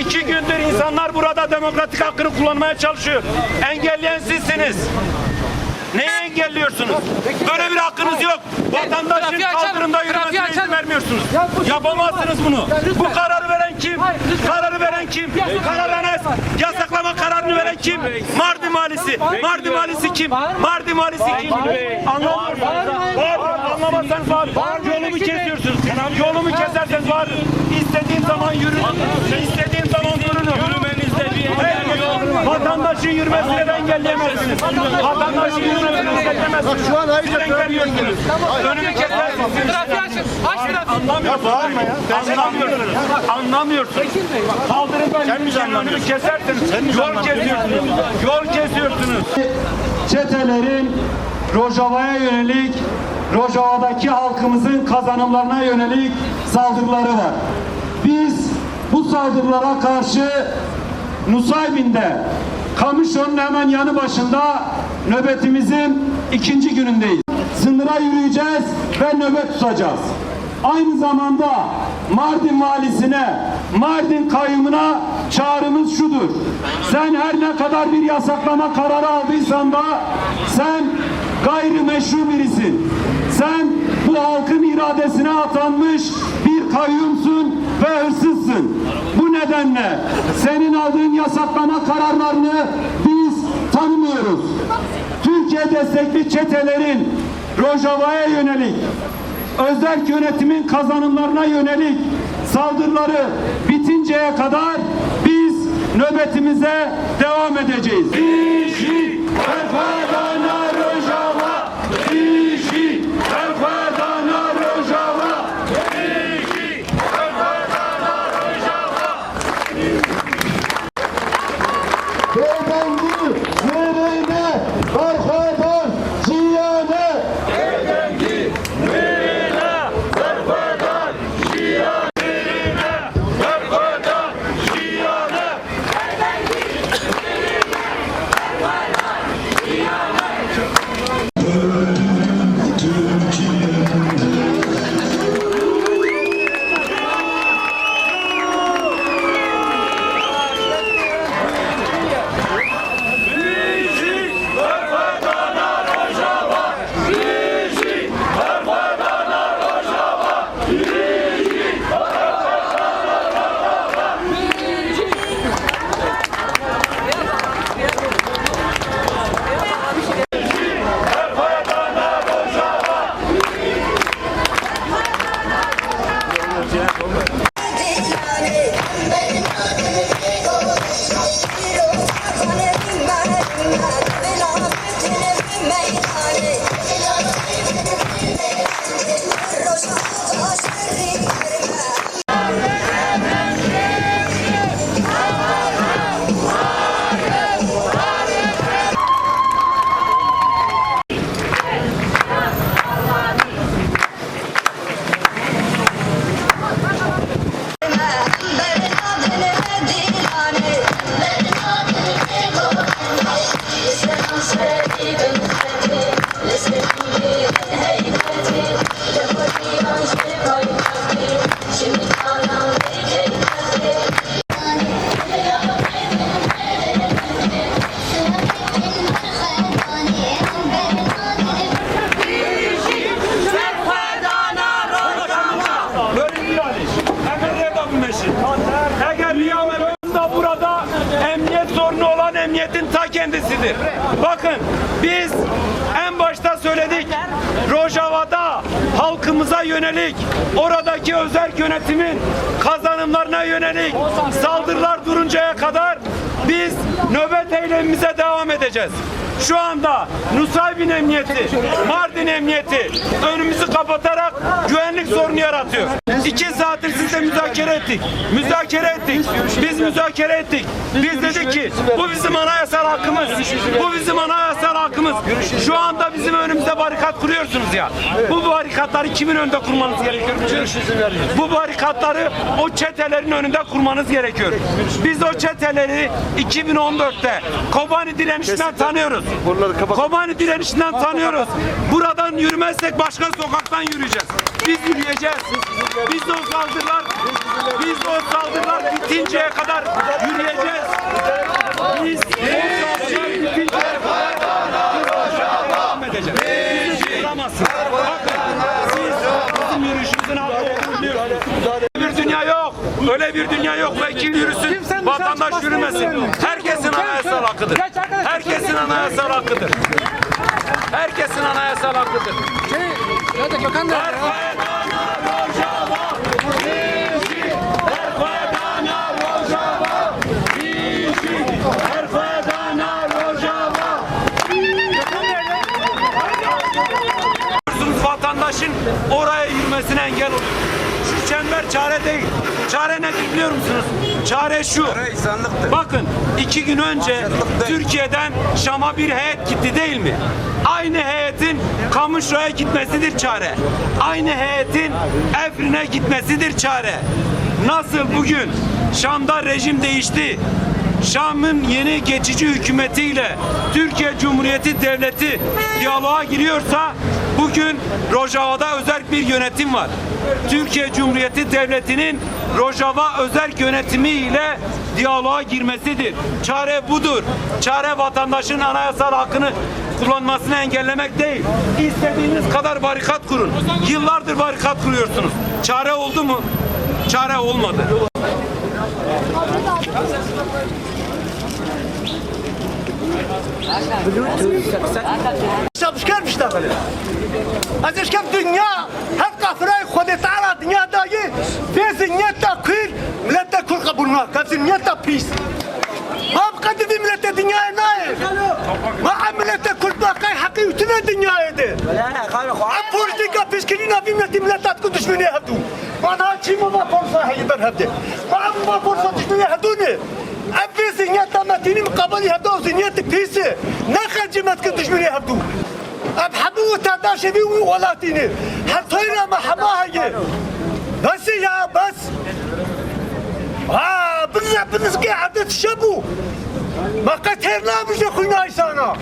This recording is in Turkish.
İki gündür insanlar burada demokratik hakkını kullanmaya çalışıyor. Engelleyen sizsiniz. Neyi engelliyorsunuz? Böyle bir hakkınız yok. Vatandaşın kaldırımda yürümesine izin vermiyorsunuz. Yapamazsınız bunu. Bu kararı veren kim? Kararı veren kim? Kararını yasaklama kararını veren kim? Mardin Valisi. Mardin Valisi kim? Mardin Valisi kim? Anlamıyorsunuz. Anlamazsanız bağırın. Yolumu kesiyorsunuz. Yolumu keserseniz bağırın. İstediğim zaman yürürüm. İstediğim zaman dururum. Yürümenizde bir engel yok. Vatandaşın yürümesini de engelleyemezsiniz. Vatandaşın yürümesini engelleyemezsiniz. Şu an Siz engelliyorsunuz. Önümü kesersiniz. Trafiği açın. Aç trafiği. Anlamıyorsunuz. Anlamıyorsunuz. Anlamıyorsunuz. Kaldırımdan yürürken önümü kesersiniz. Yol kesiyorsunuz. Yol kesiyorsunuz. çetelerin Rojava'ya yönelik, Rojava'daki halkımızın kazanımlarına yönelik saldırıları var. Biz bu saldırılara karşı Nusaybin'de, Kamışo'nun hemen yanı başında nöbetimizin ikinci günündeyiz. Sınıra yürüyeceğiz ve nöbet tutacağız. Aynı zamanda Mardin valisine, Mardin kayyumuna çağrımız şudur. Sen her ne kadar bir yasaklama kararı aldıysan da sen gayrimeşru birisin. Sen bu halkın iradesine atanmış bir kayyumsun ve hırsızsın. Bu nedenle senin aldığın yasaklama kararlarını biz tanımıyoruz. Türkiye destekli çetelerin Rojava'ya yönelik özel yönetimin kazanımlarına yönelik saldırıları bitinceye kadar biz nöbetimize devam edeceğiz. Dişi ta kendisidir. Bakın biz en başta söyledik. Rojava'da halkımıza yönelik oradaki özel yönetimin kazanımlarına yönelik saldırılar duruncaya kadar biz nöbet eylemimize devam edeceğiz. Şu anda Nusaybin Emniyeti, Mardin Emniyeti önümüzü kapatarak güvenlik sorunu yaratıyor. İki saattir sizle müzakere ettik. Müzakere ettik. Biz müzakere ettik. Biz dedik ki bu bizim anayasal hakkımız. Bu bizim anayasal hakkımız. Şu anda bizim önümüzde barikat kuruyorsunuz ya. Bu barikatları kimin önünde kurmanız gerekiyor? Bu barikatları o çetelerin önünde kurmanız gerekiyor. Biz o çeteleri 2014'te Kobani direnişinden tanıyoruz. Kobani direnişinden tanıyoruz. Buradan yürümezsek başka sokaktan yürüyeceğiz. Biz yürüyeceğiz. Biz de o saldırılar Biz o saldırılar bitinceye kadar yürüyeceğiz. Biz o saldırılar bitinceye kadar devam edeceğiz. Bizi duramazsınız. Bakın siz bizim yürüyüşümüzün haklı olduğunu biliyorsunuz. Bir dünya yok. Öyle bir dünya yok. Vekil yürüsün, vatandaş yürümesin. Herkesin anayasal hakkıdır. Herkesin anayasal hakkıdır. Herkesin anayasal hakkıdır. Biliyorsunuz vatandaşın oraya yürümesine engel oluyor. Şu çember çare değil. Çare nedir biliyor musunuz? Çare şu. Bakın iki gün önce Türkiye'den Şam'a bir heyet gitti değil mi? Aynı heyetin Kamışo'ya gitmesidir çare. Aynı heyetin Efrin'e gitmesidir çare. Nasıl bugün Şam'da rejim değişti. Şam'ın yeni geçici hükümetiyle Türkiye Cumhuriyeti Devleti diyaloğa giriyorsa bugün Rojava'da özel bir yönetim var. Türkiye Cumhuriyeti Devleti'nin Rojava özel yönetimi ile diyaloğa girmesidir. Çare budur. Çare vatandaşın anayasal hakkını kullanmasını engellemek değil. İstediğiniz kadar barikat kurun. Yıllardır barikat kuruyorsunuz. Çare oldu mu? Çare olmadı شبشكر بيشتغل از اشكال دنيا هل قفراي خود تعالى دنيا داي في زنيا تاكل ملتا كل قبولنا كزنيا بيس ما بقد في ملتا دنيا ناي ما عملتا كل باقي حقي وتنا دنيا دي بوليتيكا بيسكلينا في ملتا ملتا تكون دشمني هدو انا شي ما فرصه هي برهبدي ما ما فرصه دشمني هدوني ابي زنيا تماتيني مقابل هدو زنيا بيس نخرج ما تكون دشمني هدو ابحبوا تداشي بي ولاتيني حطينا ما حماها بس يا بس ها بنز بنز قاعدة تشبو ما قتلنا بجا خونا عيسانا